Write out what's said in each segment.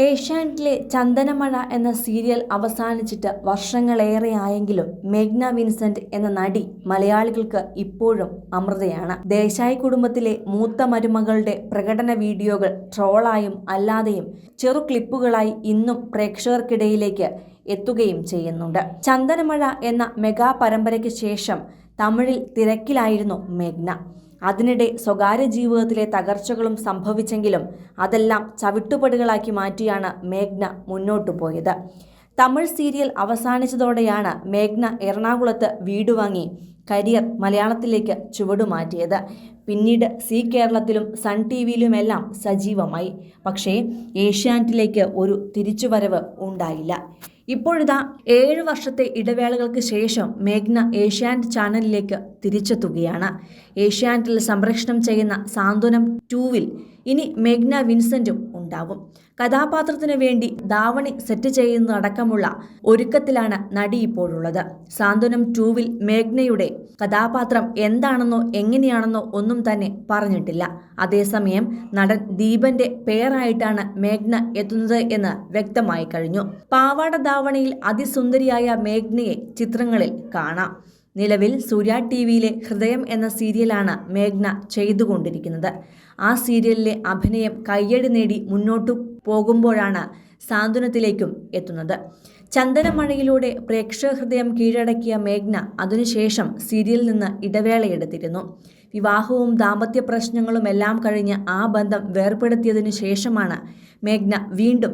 ഏഷ്യാനെറ്റിലെ ചന്ദനമഴ എന്ന സീരിയൽ അവസാനിച്ചിട്ട് വർഷങ്ങളേറെ ആയെങ്കിലും മേഘ്ന വിൻസെന്റ് എന്ന നടി മലയാളികൾക്ക് ഇപ്പോഴും അമൃതയാണ്. ദേശായി കുടുംബത്തിലെ മൂത്ത മരുമകളുടെ പ്രകടന വീഡിയോകൾ ട്രോളായും അല്ലാതെയും ചെറു ക്ലിപ്പുകളായി ഇന്നും പ്രേക്ഷകർക്കിടയിലേക്ക് എത്തുകയും ചെയ്യുന്നുണ്ട്. ചന്ദനമഴ എന്ന മെഗാ പരമ്പരയ്ക്ക് ശേഷം തമിഴിൽ തിരക്കിലായിരുന്നു മേഘ്ന. അതിനിടെ സ്വകാര്യ ജീവിതത്തിലെ തകർച്ചകളും സംഭവിച്ചെങ്കിലും അതെല്ലാം ചവിട്ടുപടികളാക്കി മാറ്റിയാണ് മേഘ്ന മുന്നോട്ടു പോയത്. തമിഴ് സീരിയൽ അവസാനിച്ചതോടെയാണ് മേഘ്ന എറണാകുളത്ത് വീട് വാങ്ങി കരിയർ മലയാളത്തിലേക്ക് ചുവടുമാറ്റിയത് പിന്നീട് സി കേരളത്തിലും സൺ ടി വിയിലുമെല്ലാം സജീവമായി. പക്ഷേ ഏഷ്യാനെറ്റിലേക്ക് ഒരു തിരിച്ചുവരവ് ഉണ്ടായില്ല. ഇപ്പോഴിതാ ഏഴ് വർഷത്തെ ഇടവേളകൾക്ക് ശേഷം മേഘ്ന ഏഷ്യാനെറ്റ് ചാനലിലേക്ക് തിരിച്ചെത്തുകയാണ്. ഏഷ്യാനെറ്റിൽ സംപ്രേഷണം ചെയ്യുന്ന സാന്ത്വനം ടൂവിൽ ഇനി മേഘ്ന വിൻസെന്റും ഉണ്ടാകും. കഥാപാത്രത്തിനു വേണ്ടി ദാവണി സെറ്റ് ചെയ്യുന്നതടക്കമുള്ള ഒരുക്കത്തിലാണ് നടി ഇപ്പോഴുള്ളത്. സാന്ത്വനം ടൂവിൽ മേഘ്നയുടെ കഥാപാത്രം എന്താണെന്നോ എങ്ങനെയാണെന്നോ ഒന്നും തന്നെ പറഞ്ഞിട്ടില്ല. അതേസമയം നടൻ ദീപന്റെ പേരായിട്ടാണ് മേഘ്ന എത്തുന്നത് എന്ന് വ്യക്തമായി കഴിഞ്ഞു. പാവാട ദാവണിയിൽ അതിസുന്ദരിയായ മേഘ്നയെ ചിത്രങ്ങളിൽ കാണാം. നിലവിൽ സൂര്യ ടി വിയിലെ ഹൃദയം എന്ന സീരിയലാണ് മേഘ്ന ചെയ്തുകൊണ്ടിരിക്കുന്നത്. ആ സീരിയലിലെ അഭിനയം കയ്യടി നേടി മുന്നോട്ടു പോകുമ്പോഴാണ് സാന്ത്വനത്തിലേക്കും എത്തുന്നത്. ചന്ദനമഴയിലൂടെ പ്രേക്ഷക ഹൃദയം കീഴടക്കിയ മേഘ്ന അതിനുശേഷം സീരിയലിൽ നിന്ന് ഇടവേളയെടുത്തിരുന്നു. വിവാഹവും ദാമ്പത്യ പ്രശ്നങ്ങളും എല്ലാം കഴിഞ്ഞ് ആ ബന്ധം വേർപെടുത്തിയതിനു ശേഷമാണ് മേഘ്ന വീണ്ടും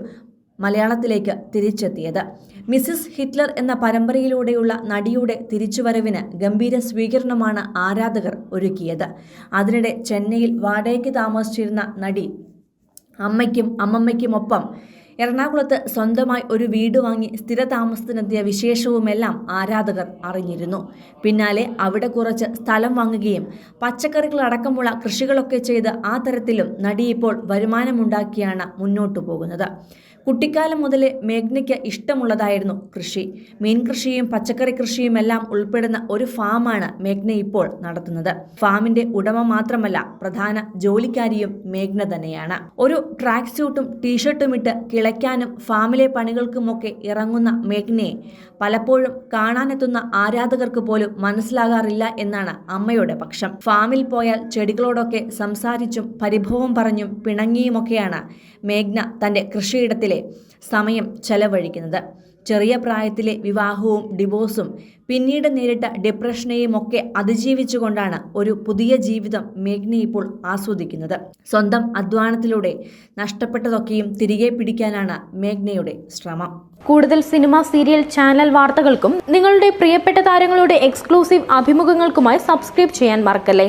മലയാളത്തിലേക്ക് തിരിച്ചെത്തിയത്. മിസ്സിസ് ഹിറ്റ്ലർ എന്ന പരമ്പരയിലൂടെയുള്ള നടിയുടെ തിരിച്ചുവരവിന് ഗംഭീര സ്വീകരണമാണ് ആരാധകർ ഒരുക്കിയത്. അതിനിടെ ചെന്നൈയിൽ വാടകയ്ക്ക് താമസിച്ചിരുന്ന നടി അമ്മയ്ക്കും അമ്മമ്മയ്ക്കുമൊപ്പം എറണാകുളത്ത് സ്വന്തമായി ഒരു വീട് വാങ്ങി സ്ഥിരതാമസത്തിനെത്തിയ വിശേഷവുമെല്ലാം ആരാധകർ അറിഞ്ഞിരുന്നു. പിന്നാലെ അവിടെ കുറച്ച് സ്ഥലം വാങ്ങുകയും പച്ചക്കറികളടക്കമുള്ള കൃഷികളൊക്കെ ചെയ്ത് ആ തരത്തിലും നടി ഇപ്പോൾ വരുമാനമുണ്ടാക്കിയാണ് മുന്നോട്ടു പോകുന്നത്. കുട്ടിക്കാലം മുതലേ മേഘ്നയ്ക്ക് ഇഷ്ടമുള്ളതായിരുന്നു കൃഷി. മീൻ കൃഷിയും പച്ചക്കറി കൃഷിയും എല്ലാം ഉൾപ്പെടുന്ന ഒരു ഫാമാണ് മേഘ്ന ഇപ്പോൾ നടത്തുന്നത്. ഫാമിന്റെ ഉടമ മാത്രമല്ല പ്രധാന ജോലിക്കാരിയും മേഘ്ന തന്നെയാണ്. ഒരു ട്രാക്ക് സ്യൂട്ടും ടീഷർട്ടും ഇട്ട് കിളയ്ക്കാനും ഫാമിലെ പണികൾക്കുമൊക്കെ ഇറങ്ങുന്ന മേഘ്നയെ പലപ്പോഴും കാണാനെത്തുന്ന ആരാധകർക്ക് പോലും മനസ്സിലാകാറില്ല എന്നാണ് അമ്മയുടെ പക്ഷം. ഫാമിൽ പോയാൽ ചെടികളോടൊക്കെ സംസാരിച്ചും പരിഭവം പറഞ്ഞും പിണങ്ങിയുമൊക്കെയാണ് മേഘ്ന തന്റെ കൃഷിയിടത്തിലെ സമയം ചെലവഴിക്കുന്നത്. ചെറിയ പ്രായത്തിലെ വിവാഹവും ഡിവോഴ്സും പിന്നീട് നേരിട്ട ഡിപ്രഷനെയും ഒക്കെ അതിജീവിച്ചുകൊണ്ടാണ് ഒരു പുതിയ ജീവിതം മേഘ്നി ഇപ്പോൾ ആസ്വദിക്കുന്നത്. സ്വന്തം അധ്വാനത്തിലൂടെ നഷ്ടപ്പെട്ടതൊക്കെയും തിരികെ പിടിക്കാനാണ് മേഘ്നയുടെ ശ്രമം. കൂടുതൽ സിനിമ സീരിയൽ ചാനൽ വാർത്തകൾക്കും നിങ്ങളുടെ പ്രിയപ്പെട്ട താരങ്ങളുടെ എക്സ്ക്ലൂസീവ് അഭിമുഖങ്ങൾക്കുമായി സബ്സ്ക്രൈബ് ചെയ്യാൻ മറക്കല്ലേ?